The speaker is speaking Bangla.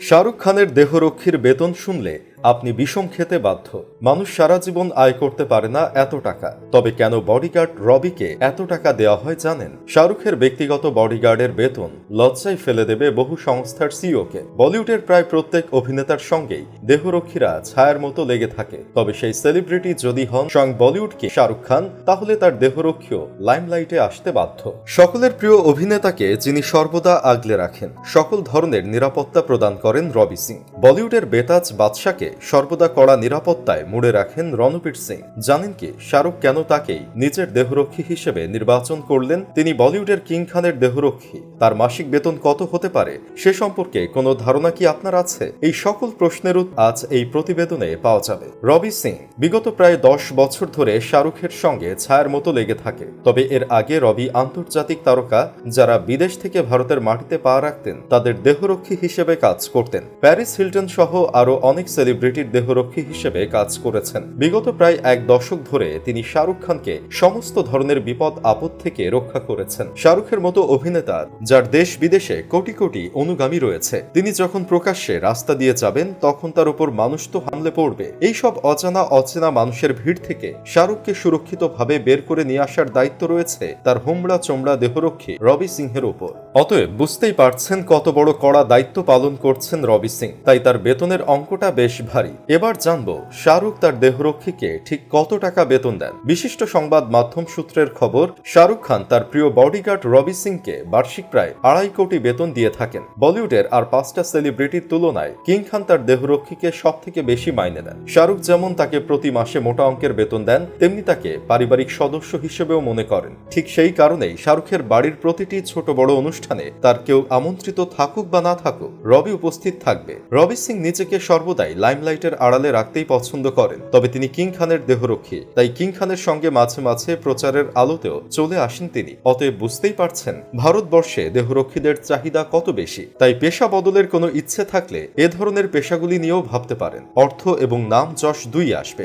শাহরুখ খানের দেহরক্ষীর বেতন শুনলে আপনি বিষম খেতে বাধ্য। মানুষ সারা জীবন আয় করতে পারে না এত টাকা। তবে কেন বডিগার্ড রবিকে এত টাকা দেওয়া হয় জানেন? শাহরুখের ব্যক্তিগত বডিগার্ডের বেতন লজ্জায় ফেলে দেবে বহু সংস্থার সিইওকে বলিউডের প্রায় প্রত্যেক অভিনেতার সঙ্গেই দেহরক্ষীরা ছায়ার মতো লেগে থাকে। তবে সেই সেলিব্রিটি যদি হন স্বয়ং বলিউডকে শাহরুখ খান, তাহলে তার দেহরক্ষীও লাইমলাইটে আসতে বাধ্য। সকলের প্রিয় অভিনেতাকে যিনি সর্বদা আগলে রাখেন, সকল ধরনের নিরাপত্তা প্রদান করেন রবি সিং। বলিউডের বেতাজ বাদশাকে সর্বদা কড়া নিরাপত্তায় মুড়ে রাখেন রণবীর সিং। জানেন কি, শাহরুখ কেন তাকেই নিজের দেহরক্ষী হিসেবে নির্বাচন করলেন? তিনি বলিউডের কিং খানের দেহরক্ষী। তার মাসিক বেতন কত হতে পারে? সে সম্পর্কে কোনো ধারণা কি আপনার আছে? এই সকল প্রশ্নের আজ এই প্রতিবেদনে পাওয়া যাবে। রবি সিং, বিগত প্রায় দশ বছর ধরে শাহরুখের সঙ্গে ছায়ার মতো লেগে থাকে। তবে এর আগে রবি আন্তর্জাতিক তারকা, যারা বিদেশ থেকে ভারতের মাটিতে পা রাখতেন, তাদের দেহরক্ষী হিসেবে কাজ করতেন। প্যারিস হিলটন সহ আরও অনেক সেলিব্রিটির দেহরক্ষী হিসেবে কাজ করেছেন। বিগত প্রায় এক দশক ধরে তিনি শাহরুখ খানকে সমস্ত ধরনের বিপদ, আপদ থেকে রক্ষা করেছেন। শাহরুখের মতো অভিনেতা, যার দেশ বিদেশে কোটি কোটি অনুগামী রয়েছে, তিনি যখন প্রকাশ্যে রাস্তা দিয়ে যাবেন, তখন তার উপর মানুষ তো হামলে পড়বে। এই সব অজানা অচেনা মানুষের ভিড় থেকে শাহরুখকে সুরক্ষিতভাবে বের করে নিয়ে আসার দায়িত্ব রয়েছে তার হোমড়া চোমড়া দেহরক্ষী রবি সিংহের উপর। অতএব বুঝতেই পারছেন কত বড় কড়া দায়িত্ব পালন করছেন রবি সিং। তাই তার বেতনের অঙ্কটা বেশ ভারী। এবার জানব শাহরুখ তার দেহরক্ষীকে ঠিক কত টাকা বেতন দেন। বিশিষ্ট সংবাদ মাধ্যম সূত্রের খবর, শাহরুখ খান তার প্রিয় বডিগার্ড রবি সিংকে বার্ষিক প্রায় আড়াই কোটি বেতন দিয়ে থাকেন। বলিউডের আর পাঁচটা সেলিব্রিটির তুলনায় কিং খান তার দেহরক্ষীকে সব থেকে বেশি মাইনে দেন। শাহরুখ যেমন তাকে প্রতি মাসে মোটা অঙ্কের বেতন দেন, তেমনি তাকে পারিবারিক সদস্য হিসেবেও মনে করেন। ঠিক সেই কারণেই শাহরুখের বাড়ির প্রতিটি ছোট বড় অনুষ্ঠানে তার কেউ আমন্ত্রিত থাকুক বা না থাকুক, রবি উপস্থিত থাকবে। রবি সিং নিজেকে সর্বদাই লাইমলাইটের আড়ালে রাখতেই পছন্দ করেন। তবে তিনি কিং খানের দেহরক্ষী, তাই কিং খানের সঙ্গে মাঝে মাঝে প্রচারের আলোতেও চলে আসেন তিনি। অতএব বুঝতেই পারছেন, ভারতবর্ষে দেহরক্ষীদের চাহিদা কত বেশি। তাই পেশা বদলের কোনো ইচ্ছে থাকলে এ ধরনের পেশাগুলি নিয়েও ভাবতে পারেন। অর্থ এবং নাম যশ দুই আসবে।